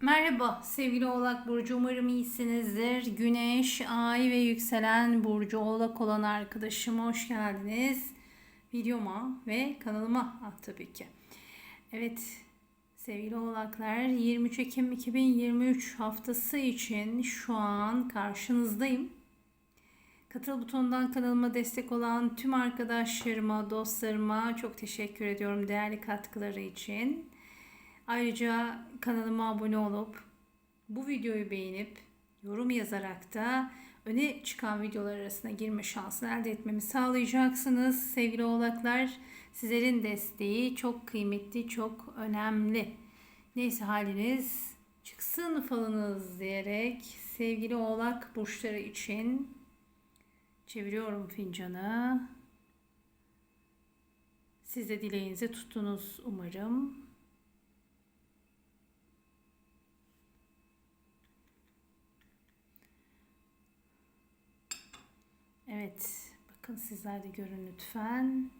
Merhaba sevgili Oğlak Burcu umarım iyisinizdir. Güneş, Ay ve yükselen Burcu Oğlak olan arkadaşıma hoş geldiniz. Videoma ve kanalıma ah, tabii ki. Evet sevgili Oğlaklar 23 Ekim 2023 haftası için şu an karşınızdayım. Katıl butonundan kanalıma destek olan tüm arkadaşlarıma, dostlarıma çok teşekkür ediyorum değerli katkıları için. Ayrıca kanalıma abone olup bu videoyu beğenip yorum yazarak da öne çıkan videolar arasına girme şansını elde etmemi sağlayacaksınız. Sevgili oğlaklar sizlerin desteği çok kıymetli, çok önemli. Neyse haliniz çıksın falınız diyerek sevgili oğlak burçları için çeviriyorum fincanı. Siz de dileğinizi tuttunuz umarım. Evet, bakın sizler de görün lütfen.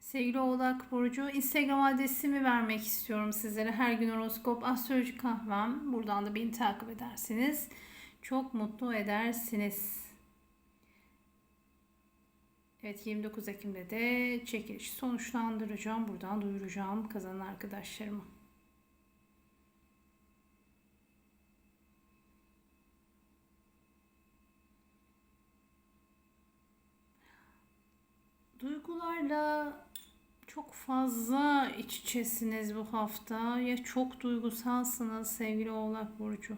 Sevgili Oğlak Burcu, Instagram adresimi vermek istiyorum sizlere. Her gün horoskop, astroloji kahvem. Buradan da beni takip edersiniz. Çok mutlu edersiniz. Evet 29 Ekim'de de çekiliş sonuçlandıracağım. Buradan duyuracağım kazanan arkadaşlarıma. Duygularla çok fazla iç içesiniz bu hafta. Ya çok duygusalsınız sevgili Oğlak Burcu.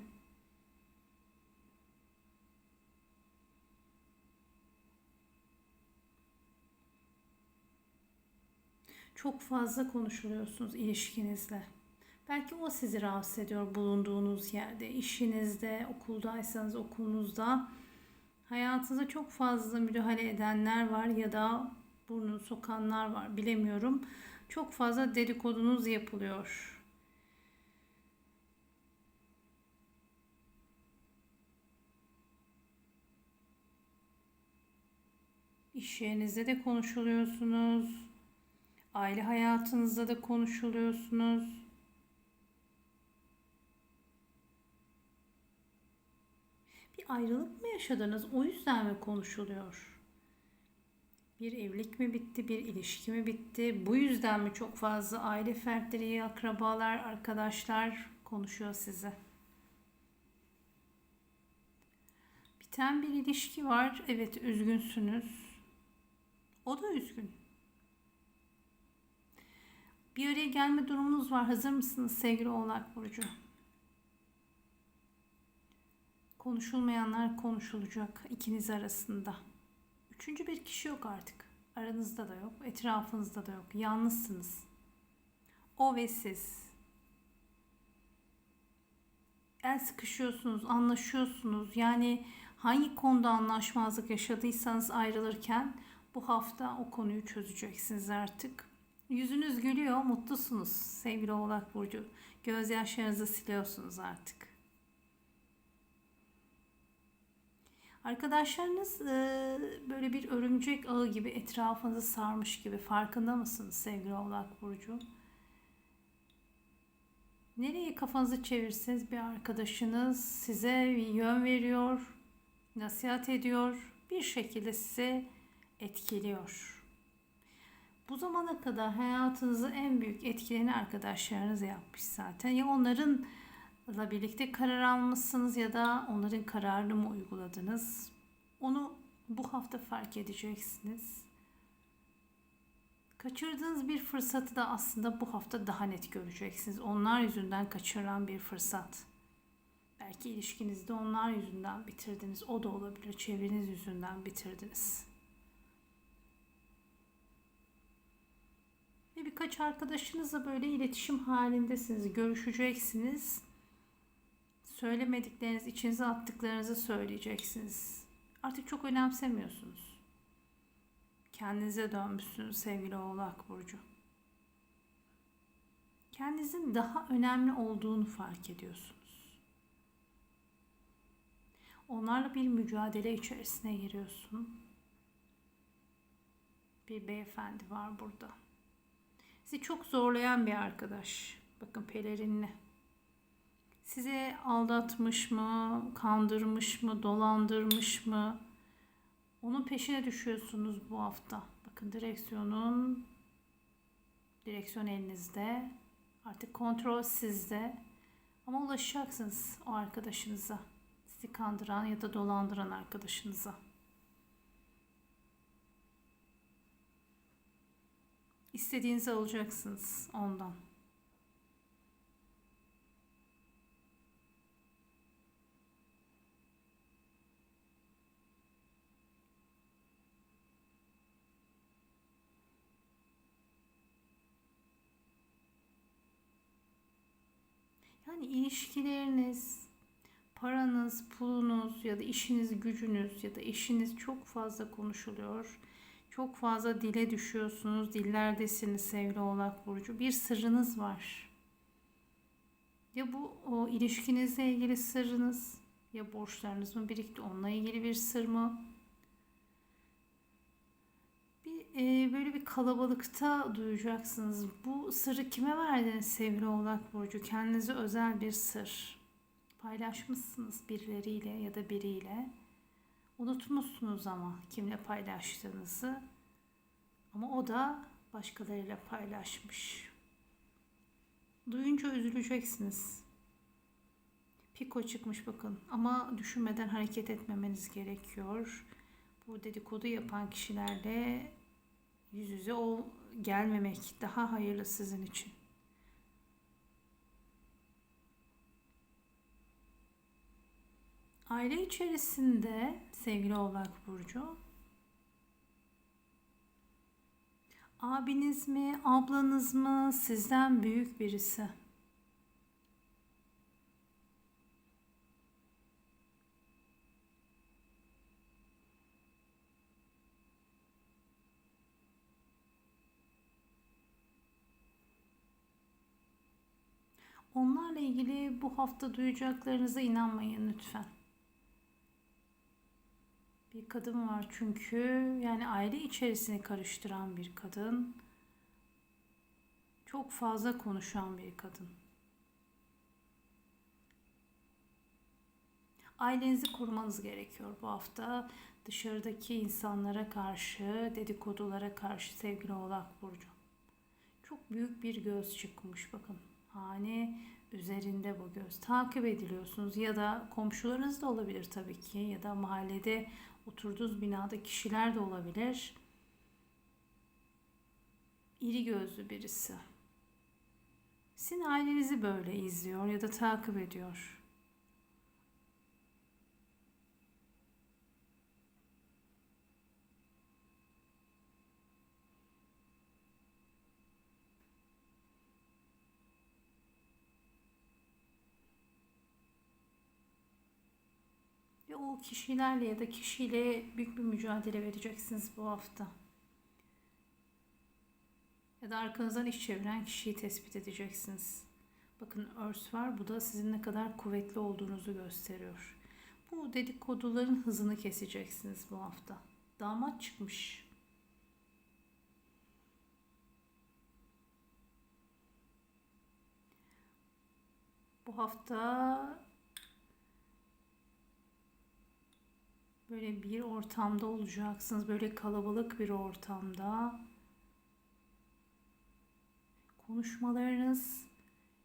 Çok fazla konuşuluyorsunuz ilişkinizle. Belki o sizi rahatsız ediyor bulunduğunuz yerde, işinizde, okuldaysanız okulunuzda. Hayatınıza çok fazla müdahale edenler var ya da burnunu sokanlar var bilemiyorum. Çok fazla dedikodunuz yapılıyor. İş yerinizde de konuşuluyorsunuz. Aile hayatınızda da konuşuluyorsunuz. Bir ayrılık mı yaşadınız? O yüzden mi konuşuluyor? Bir evlilik mi bitti, bir ilişki mi bitti? Bu yüzden mi çok fazla aile fertleri, akrabalar, arkadaşlar konuşuyor size? Biten bir ilişki var. Evet, üzgünsünüz. O da üzgün. Bir araya gelme durumunuz var. Hazır mısınız sevgili Oğlak Burcu? Konuşulmayanlar konuşulacak ikiniz arasında. Üçüncü bir kişi yok artık. Aranızda da yok, etrafınızda da yok. Yalnızsınız. O ve siz. El sıkışıyorsunuz, anlaşıyorsunuz. Yani hangi konuda anlaşmazlık yaşadıysanız ayrılırken bu hafta o konuyu çözeceksiniz artık. Yüzünüz gülüyor, mutlusunuz sevgili Oğlak Burcu. Gözyaşlarınızı siliyorsunuz artık. Arkadaşlarınız e, böyle bir örümcek ağı gibi etrafınızı sarmış gibi farkında mısınız sevgili Oğlak Burcu? Nereye kafanızı çevirseniz bir arkadaşınız size bir yön veriyor, nasihat ediyor, bir şekilde size etkiliyor. Bu zamana kadar hayatınızı en büyük etkilerini arkadaşlarınız yapmış zaten. Ya onların ile birlikte karar almışsınız ya da onların kararını mı uyguladınız? Onu bu hafta fark edeceksiniz. Kaçırdığınız bir fırsatı da aslında bu hafta daha net göreceksiniz. Onlar yüzünden kaçırılan bir fırsat. Belki ilişkinizde onlar yüzünden bitirdiniz. O da olabilir. Çevreniz yüzünden bitirdiniz. Ve birkaç arkadaşınızla böyle iletişim halindesiniz. Görüşeceksiniz söylemedikleriniz, içinize attıklarınızı söyleyeceksiniz. Artık çok önemsemiyorsunuz. Kendinize dönmüşsünüz sevgili Oğlak Burcu. Kendinizin daha önemli olduğunu fark ediyorsunuz. Onlarla bir mücadele içerisine giriyorsun. Bir beyefendi var burada. Sizi çok zorlayan bir arkadaş. Bakın pelerinli. Size aldatmış mı, kandırmış mı, dolandırmış mı? Onun peşine düşüyorsunuz bu hafta. Bakın direksiyonun direksiyon elinizde. Artık kontrol sizde. Ama ulaşacaksınız o arkadaşınıza. Sizi kandıran ya da dolandıran arkadaşınıza. İstediğinizi alacaksınız ondan. Yani ilişkileriniz, paranız, pulunuz ya da işiniz, gücünüz ya da eşiniz çok fazla konuşuluyor. Çok fazla dile düşüyorsunuz. Dillerdesiniz sevgili Oğlak Burcu. Bir sırrınız var. Ya bu o ilişkinizle ilgili sırrınız ya borçlarınız mı birikti onunla ilgili bir sır mı? Bir e, böyle bir kalabalıkta duyacaksınız. Bu sırrı kime verdiniz sevgili Oğlak Burcu? Kendinize özel bir sır. Paylaşmışsınız birileriyle ya da biriyle. Unutmuşsunuz ama kimle paylaştığınızı. Ama o da başkalarıyla paylaşmış. Duyunca üzüleceksiniz. Piko çıkmış bakın ama düşünmeden hareket etmemeniz gerekiyor. Bu dedikodu yapan kişilerle yüz yüze ol, gelmemek daha hayırlı sizin için. Aile içerisinde sevgili Oğlak Burcu abiniz mi, ablanız mı, sizden büyük birisi? Onlarla ilgili bu hafta duyacaklarınıza inanmayın lütfen. Bir kadın var çünkü yani aile içerisini karıştıran bir kadın. Çok fazla konuşan bir kadın. Ailenizi korumanız gerekiyor bu hafta. Dışarıdaki insanlara karşı, dedikodulara karşı sevgili Oğlak Burcu. Çok büyük bir göz çıkmış bakın. Hane üzerinde bu göz. Takip ediliyorsunuz ya da komşularınız da olabilir tabii ki ya da mahallede oturduğunuz binada kişiler de olabilir. İri gözlü birisi. Sizin ailenizi böyle izliyor ya da takip ediyor. O kişilerle ya da kişiyle büyük bir mücadele vereceksiniz bu hafta. Ya da arkanızdan iş çeviren kişiyi tespit edeceksiniz. Bakın örs var. Bu da sizin ne kadar kuvvetli olduğunuzu gösteriyor. Bu dedikoduların hızını keseceksiniz bu hafta. Damat çıkmış. Bu hafta böyle bir ortamda olacaksınız. Böyle kalabalık bir ortamda. Konuşmalarınız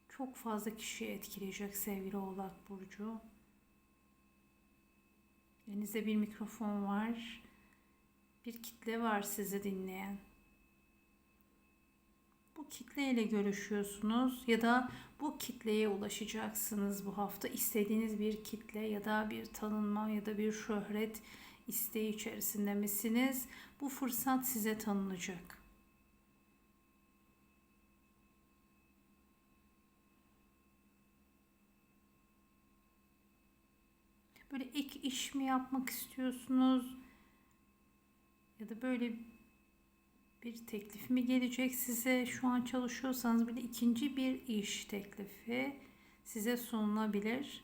çok fazla kişiyi etkileyecek sevgili Oğlak Burcu. Elinizde bir mikrofon var. Bir kitle var sizi dinleyen. Bu kitleyle görüşüyorsunuz ya da bu kitleye ulaşacaksınız bu hafta. İstediğiniz bir kitle ya da bir tanınma ya da bir şöhret isteği içerisinde misiniz? Bu fırsat size tanınacak. Böyle ek iş mi yapmak istiyorsunuz? Ya da böyle bir teklif mi gelecek size? Şu an çalışıyorsanız bile ikinci bir iş teklifi size sunulabilir.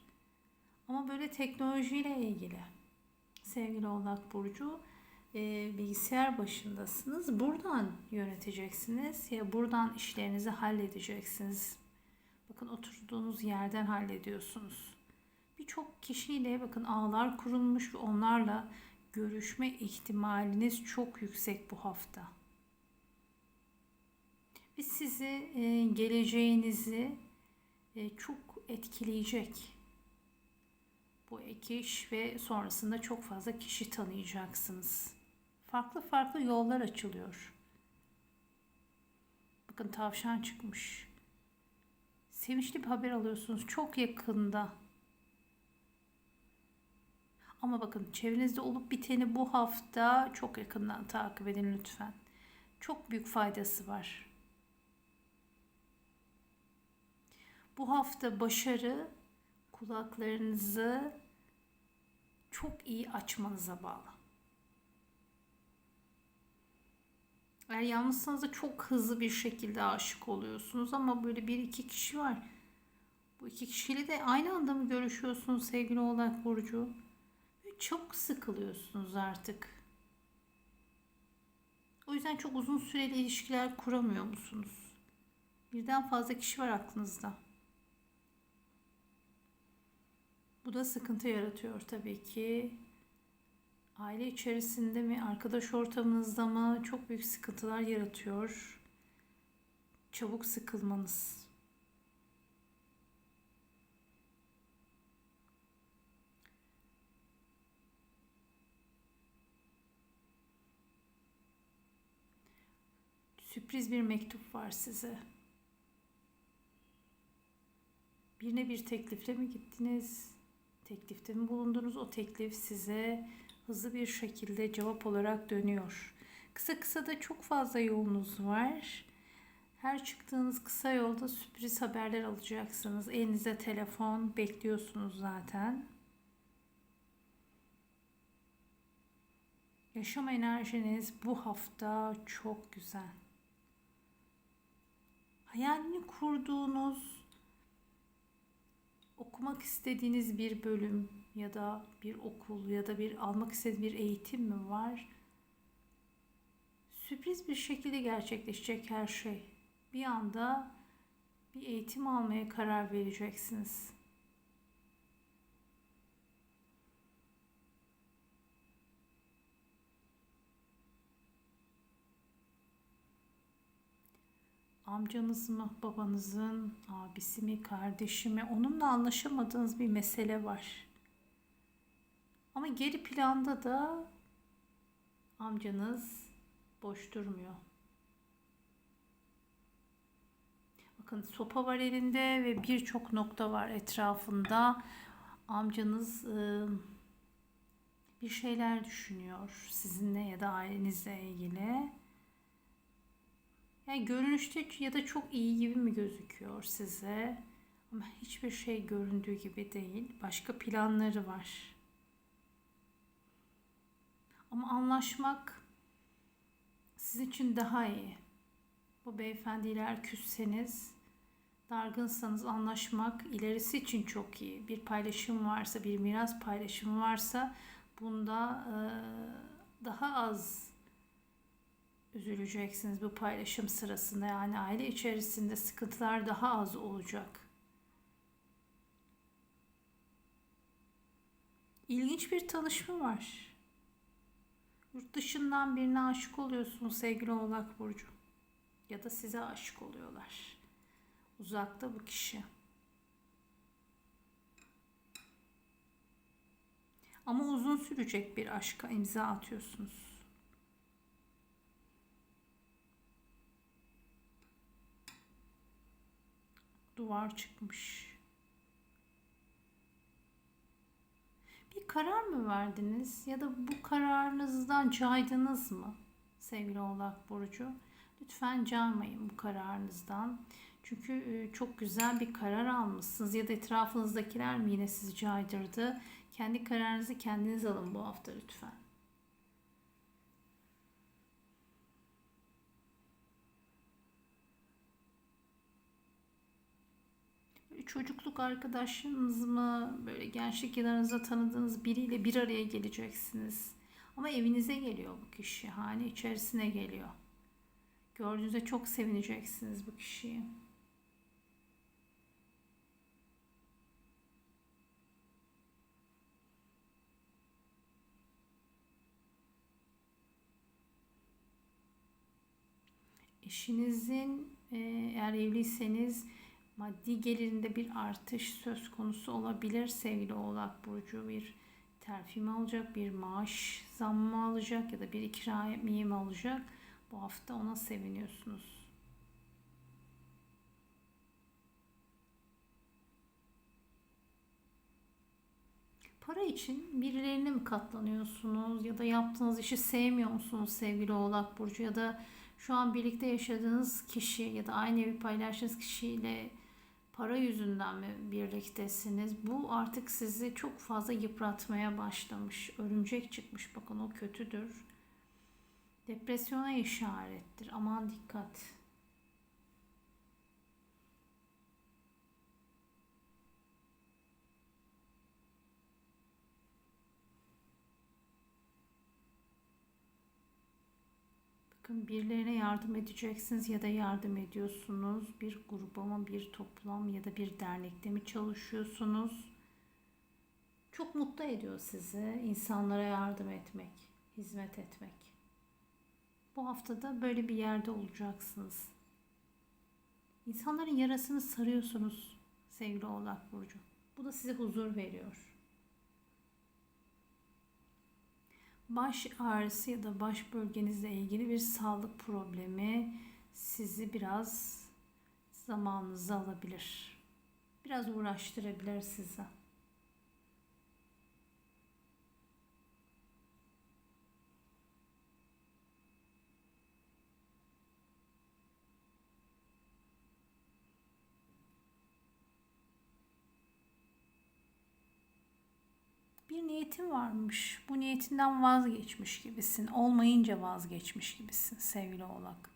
Ama böyle teknolojiyle ilgili sevgili Oğlak Burcu e, bilgisayar başındasınız. Buradan yöneteceksiniz ya buradan işlerinizi halledeceksiniz. Bakın oturduğunuz yerden hallediyorsunuz. Birçok kişiyle bakın ağlar kurulmuş ve onlarla görüşme ihtimaliniz çok yüksek bu hafta. Ve sizi e, geleceğinizi e, çok etkileyecek bu ek iş ve sonrasında çok fazla kişi tanıyacaksınız. Farklı farklı yollar açılıyor. Bakın tavşan çıkmış. Sevinçli bir haber alıyorsunuz çok yakında. Ama bakın çevrenizde olup biteni bu hafta çok yakından takip edin lütfen. Çok büyük faydası var. Bu hafta başarı kulaklarınızı çok iyi açmanıza bağlı. Eğer yalnızsanız da çok hızlı bir şekilde aşık oluyorsunuz ama böyle bir iki kişi var. Bu iki kişiyle de aynı anda mı görüşüyorsunuz sevgili Oğlak Burcu? Çok sıkılıyorsunuz artık. O yüzden çok uzun süreli ilişkiler kuramıyor musunuz? Birden fazla kişi var aklınızda. Bu da sıkıntı yaratıyor tabii ki. Aile içerisinde mi, arkadaş ortamınızda mı çok büyük sıkıntılar yaratıyor. Çabuk sıkılmanız. Sürpriz bir mektup var size. Birine bir teklifle mi gittiniz? Teklifte mi bulundunuz? O teklif size hızlı bir şekilde cevap olarak dönüyor. Kısa kısa da çok fazla yolunuz var. Her çıktığınız kısa yolda sürpriz haberler alacaksınız. Elinize telefon bekliyorsunuz zaten. Yaşam enerjiniz bu hafta çok güzel. Hayalini kurduğunuz, okumak istediğiniz bir bölüm ya da bir okul ya da bir almak istediğiniz bir eğitim mi var? Sürpriz bir şekilde gerçekleşecek her şey. Bir anda bir eğitim almaya karar vereceksiniz. Amcanız mı, babanızın abisi mi, kardeşi mi onunla anlaşamadığınız bir mesele var. Ama geri planda da amcanız boş durmuyor. Bakın sopa var elinde ve birçok nokta var etrafında. Amcanız ıı, bir şeyler düşünüyor sizinle ya da ailenizle ilgili. Yani görünüşte ya da çok iyi gibi mi gözüküyor size? Ama hiçbir şey göründüğü gibi değil. Başka planları var. Ama anlaşmak sizin için daha iyi. Bu beyefendiyle eğer küsseniz, dargınsanız anlaşmak ilerisi için çok iyi. Bir paylaşım varsa, bir miras paylaşımı varsa bunda daha az üzüleceksiniz bu paylaşım sırasında. Yani aile içerisinde sıkıntılar daha az olacak. İlginç bir tanışma var. Yurt dışından birine aşık oluyorsunuz sevgili Oğlak Burcu. Ya da size aşık oluyorlar. Uzakta bu kişi. Ama uzun sürecek bir aşka imza atıyorsunuz. Duvar çıkmış. Bir karar mı verdiniz ya da bu kararınızdan caydınız mı sevgili Oğlak Burcu? Lütfen caymayın bu kararınızdan. Çünkü e, çok güzel bir karar almışsınız ya da etrafınızdakiler mi yine sizi caydırdı? Kendi kararınızı kendiniz alın bu hafta lütfen. bir çocukluk arkadaşınız mı, böyle gençlik yıllarınızda tanıdığınız biriyle bir araya geleceksiniz. Ama evinize geliyor bu kişi, hane içerisine geliyor. Gördüğünüzde çok sevineceksiniz bu kişiyi. Eşinizin eğer evliyseniz maddi gelirinde bir artış söz konusu olabilir. Sevgili Oğlak Burcu bir terfi mi alacak, bir maaş zammı mı alacak ya da bir ikramiye mi alacak? Bu hafta ona seviniyorsunuz. Para için birilerine mi katlanıyorsunuz ya da yaptığınız işi sevmiyor musunuz sevgili Oğlak Burcu ya da şu an birlikte yaşadığınız kişi ya da aynı evi paylaştığınız kişiyle para yüzünden mi birliktesiniz? Bu artık sizi çok fazla yıpratmaya başlamış. Örümcek çıkmış bakın o kötüdür. Depresyona işarettir. Aman dikkat. Bakın birilerine yardım edeceksiniz ya da yardım ediyorsunuz. Bir gruba mı, bir toplam ya da bir dernekte mi çalışıyorsunuz? Çok mutlu ediyor sizi insanlara yardım etmek, hizmet etmek. Bu haftada böyle bir yerde olacaksınız. İnsanların yarasını sarıyorsunuz sevgili Oğlak Burcu. Bu da size huzur veriyor. Baş ağrısı ya da baş bölgenizle ilgili bir sağlık problemi sizi biraz zamanınızı alabilir. Biraz uğraştırabilir size. bir niyetin varmış. Bu niyetinden vazgeçmiş gibisin. Olmayınca vazgeçmiş gibisin sevgili oğlak.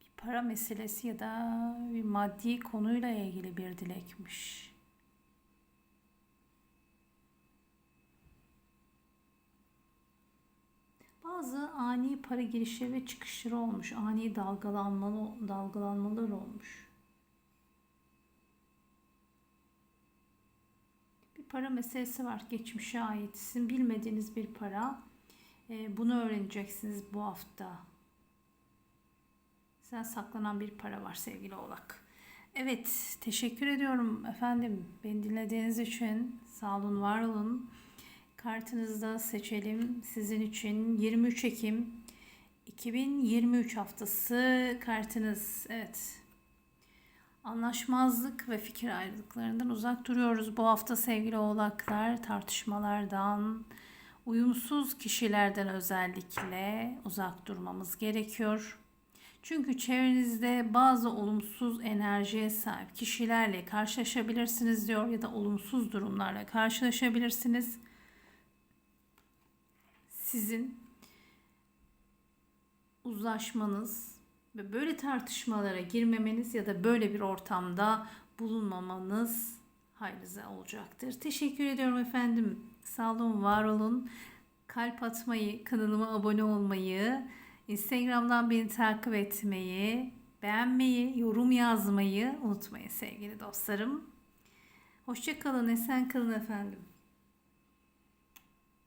Bir para meselesi ya da bir maddi konuyla ilgili bir dilekmiş. Bazı ani para girişleri ve çıkışları olmuş. Ani dalgalanmalı, dalgalanmalar olmuş. Para meselesi var geçmişe ait. Sizin bilmediğiniz bir para. E, bunu öğreneceksiniz bu hafta. Sen saklanan bir para var sevgili oğlak. Evet teşekkür ediyorum efendim. Beni dinlediğiniz için sağ olun var olun. Kartınızda seçelim sizin için 23 Ekim 2023 haftası kartınız. Evet Anlaşmazlık ve fikir ayrılıklarından uzak duruyoruz. Bu hafta sevgili oğlaklar tartışmalardan, uyumsuz kişilerden özellikle uzak durmamız gerekiyor. Çünkü çevrenizde bazı olumsuz enerjiye sahip kişilerle karşılaşabilirsiniz diyor ya da olumsuz durumlarla karşılaşabilirsiniz. Sizin uzlaşmanız, ve böyle tartışmalara girmemeniz ya da böyle bir ortamda bulunmamanız hayrınıza olacaktır. Teşekkür ediyorum efendim. Sağ olun, var olun. Kalp atmayı, kanalıma abone olmayı, Instagram'dan beni takip etmeyi, beğenmeyi, yorum yazmayı unutmayın sevgili dostlarım. Hoşçakalın, esen kalın efendim.